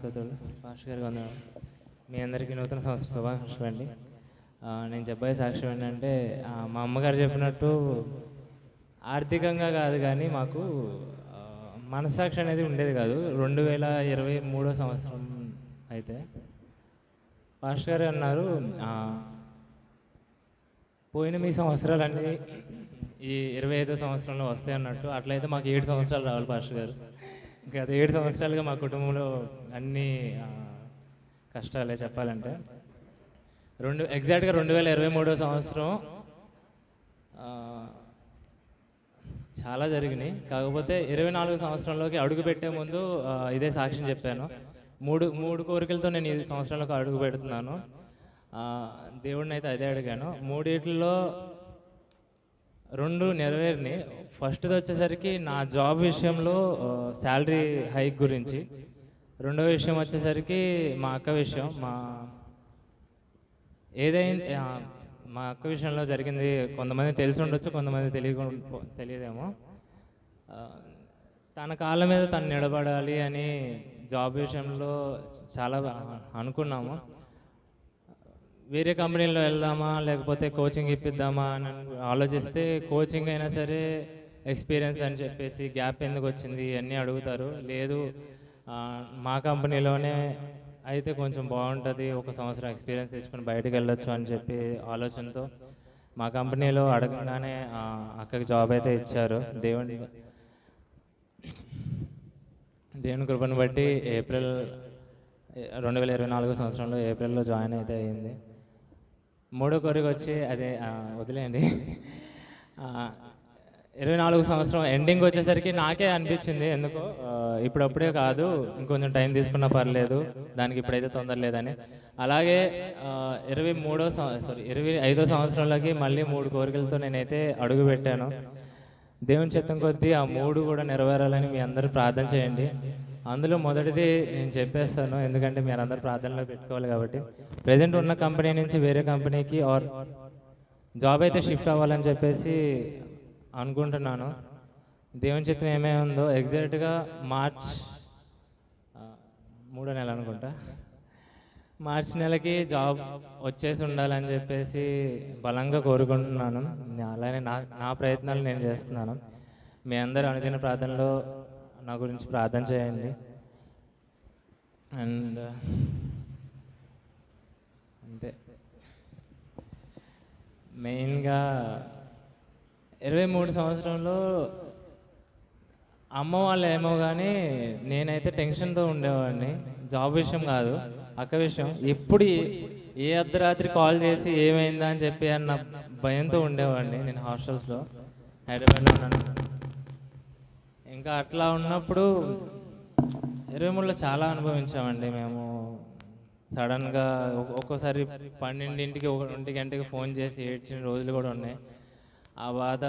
స్తోత్రాలు పాస్టర్ గారికి వందనాలు మీ అందరికీ నూతన సంవత్సర శుభాకాంక్షలు అండి నేను చెప్పే సాక్ష్యం ఏంటంటే మా అమ్మగారు చెప్పినట్టు ఆర్థికంగా కాదు కానీ మాకు మనస్సాక్షి అనేది ఉండేది కాదు. రెండు వేల ఇరవై మూడో సంవత్సరం అయితే పాస్టర్ గారు అన్నారు పోయిన మీ సంవత్సరాలన్నీ ఈ ఇరవై ఐదో సంవత్సరంలో వస్తాయి అన్నట్టు. అట్లయితే మాకు ఏడు సంవత్సరాలు రావాలి పాస్టర్ గారు. గత ఏడు సంవత్సరాలుగా మా కుటుంబంలో అన్ని కష్టాలే చెప్పాలంటే. రెండు ఎగ్జాక్ట్గా రెండు వేల ఇరవై మూడో సంవత్సరం చాలా జరిగినాయి. కాకపోతే ఇరవై నాలుగు సంవత్సరంలోకి అడుగు పెట్టే ముందు ఇదే సాక్ష్యం చెప్పాను. మూడు మూడు కోరికలతో నేను ఈ సంవత్సరంలోకి అడుగు పెడుతున్నాను. దేవుడిని అయితే అదే అడిగాను. మూడిట్లో రెండు నెరవేరినాయి. ఫస్ట్ది వచ్చేసరికి నా జాబ్ విషయంలో శాలరీ హైక్ గురించి. రెండో విషయం వచ్చేసరికి మా అక్క విషయం. మా ఏదైనా మా అక్క విషయంలో జరిగింది. కొంతమంది తెలిసి ఉండొచ్చు కొంతమంది తెలియ తెలియదేమో. తన కాళ్ళ మీద తను నిలబడాలి అని జాబ్ విషయంలో చాలా అనుకున్నాము. వేరే కంపెనీలో వెళ్దామా లేకపోతే కోచింగ్ ఇప్పిద్దామా అని ఆలోచిస్తే కోచింగ్ అయినా సరే ఎక్స్పీరియన్స్ అని చెప్పేసి గ్యాప్ ఎందుకు వచ్చింది ఇవన్నీ అడుగుతారు. లేదు మా కంపెనీలోనే అయితే కొంచెం బాగుంటుంది ఒక సంవత్సరం ఎక్స్పీరియన్స్ తెచ్చుకొని బయటకు వెళ్ళొచ్చు అని చెప్పి ఆలోచనతో మా కంపెనీలో అడగగానే అక్కకి జాబ్ అయితే ఇచ్చారు. దేవుని దేవుని కృపను బట్టి ఏప్రిల్ రెండు వేల ఇరవై నాలుగో సంవత్సరంలో ఏప్రిల్లో జాయిన్ అయితే అయింది. మూడో కోరిక వచ్చి అదే వదిలేయండి. ఇరవై నాలుగు సంవత్సరం ఎండింగ్ వచ్చేసరికి నాకే అనిపించింది. ఎందుకో? ఇప్పుడప్పుడే కాదు ఇంకొంచెం టైం తీసుకున్నా పర్లేదు దానికి ఇప్పుడైతే తొందర లేదని. అలాగే ఇరవై మూడో సారీ ఇరవై ఐదో సంవత్సరంలోకి మళ్ళీ మూడు కోరికలతో నేనైతే అడుగు పెట్టాను. దేవుని చిత్తం కొద్దీ ఆ మూడు కూడా నెరవేరాలని మీ అందరూ ప్రార్థన చేయండి. అందులో మొదటిది నేను చెప్పేస్తాను ఎందుకంటే మీరు అందరూ ప్రార్థనలో పెట్టుకోవాలి కాబట్టి. ప్రజెంట్ ఉన్న కంపెనీ నుంచి వేరే కంపెనీకి ఆర్ జాబ్ అయితే షిఫ్ట్ అవ్వాలని చెప్పేసి అనుకుంటున్నాను. దేవుని చిత్తం ఏమై ఉందో ఎగ్జాక్ట్గా మార్చ్ మూడో నెల అనుకుంటా. మార్చి నెలకి జాబ్ వచ్చేసి ఉండాలని చెప్పేసి బలంగా కోరుకుంటున్నాను. అలానే నా నా ప్రయత్నాలు నేను చేస్తున్నాను. మీ అందరూ అనుదిన ప్రార్థనలో నా గురించి ప్రార్థన చేయండి. అండ్ uh, అంతే. మెయిన్గా ఇరవై మూడు సంవత్సరంలో అమ్మ వాళ్ళు ఏమో కానీ నేనైతే టెన్షన్తో ఉండేవాడిని. జాబ్ విషయం కాదు అక్క విషయం. ఎప్పుడు ఏ- అర్ధరాత్రి కాల్ చేసి ఏమైందా అని చెప్పి అన్న భయంతో ఉండేవాడిని నేను హాస్టల్స్లో. హైదరాబాద్లో ఉన్నాను. ఇంకా అట్లా ఉన్నప్పుడు ఇరవై మూడులో చాలా అనుభవించామండి మేము. సడన్గా ఒ- ఒక్కోసారి పన్నెండింటికి ఒకటి గంటకి ఫోన్ చేసి ఏడ్చిన రోజులు కూడా ఉన్నాయి. ఆ బాధ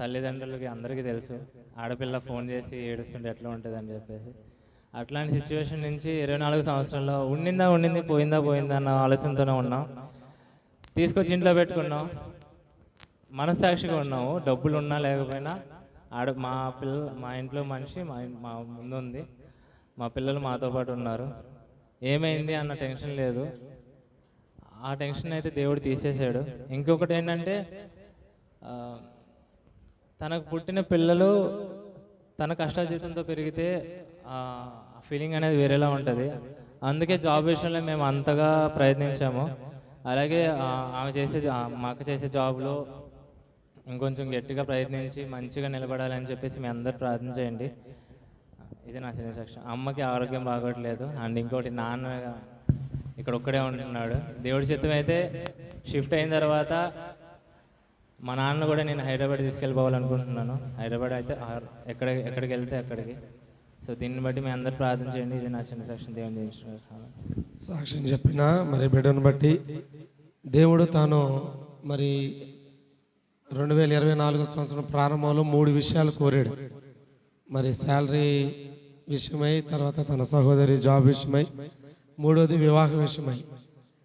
తల్లిదండ్రులకి అందరికీ తెలుసు. ఆడపిల్ల ఫోన్ చేసి ఏడుస్తుంటే ఎట్లా ఉంటుంది అని చెప్పేసి. అట్లాంటి సిచ్యువేషన్ నుంచి ఇరవై నాలుగు సంవత్సరాల్లో ఉండిందా ఉండింది పోయిందా పోయిందా అన్న ఆలోచనతోనే ఉన్నాం. తీసుకొచ్చి ఇంట్లో పెట్టుకున్నాం. మనస్సాక్షిగా ఉన్నాము. డబ్బులు ఉన్నా లేకపోయినా ఆడ మా పిల్ల మా ఇంట్లో మనిషి మా మా ముందు ఉంది మా పిల్లలు మాతో పాటు ఉన్నారు. ఏమైంది అన్న టెన్షన్ లేదు. ఆ టెన్షన్ అయితే దేవుడు తీసేశాడు. ఇంకొకటి ఏంటంటే తనకు పుట్టిన పిల్లలు తన కష్టాజీతంతో పెరిగితే ఆ ఫీలింగ్ అనేది వేరేలా ఉంటుంది. అందుకే జాబ్ విషయంలో మేము అంతగా ప్రయత్నించాము. అలాగే ఆమె చేసే మా అక్క చేసే జాబ్లో ఇంకొంచెం గట్టిగా ప్రయత్నించి మంచిగా నిలబడాలని చెప్పేసి మీ అందరు ప్రార్థన చేయండి. ఇది నా చిన్న సాక్ష్యం అమ్మకి ఆరోగ్యం బాగోట్లేదు. అండ్ ఇంకోటి నాన్న ఇక్కడ ఒక్కడే ఉంటున్నాడు. దేవుడి చిత్తం అయితే షిఫ్ట్ అయిన తర్వాత మా నాన్న కూడా నేను హైదరాబాద్ తీసుకెళ్ళిపోవాలనుకుంటున్నాను. హైదరాబాద్ అయితే ఎక్కడ ఎక్కడికి వెళ్తే అక్కడికి. సో దీన్ని బట్టి మీ అందరు ప్రార్థన చేయండి. ఇది నా చిన్న సాక్ష్యం. దేవుని చేయించిన సాక్ష్యం చెప్పిన మరి బిడ్డను బట్టి దేవుడు తాను మరి రెండు వేల ఇరవై నాలుగో సంవత్సరం ప్రారంభంలో మూడు విషయాలు కోరాడు. మరి శాలరీ విషయమై తర్వాత తన సహోదరి జాబ్ విషయమై మూడోది వివాహ విషయమై.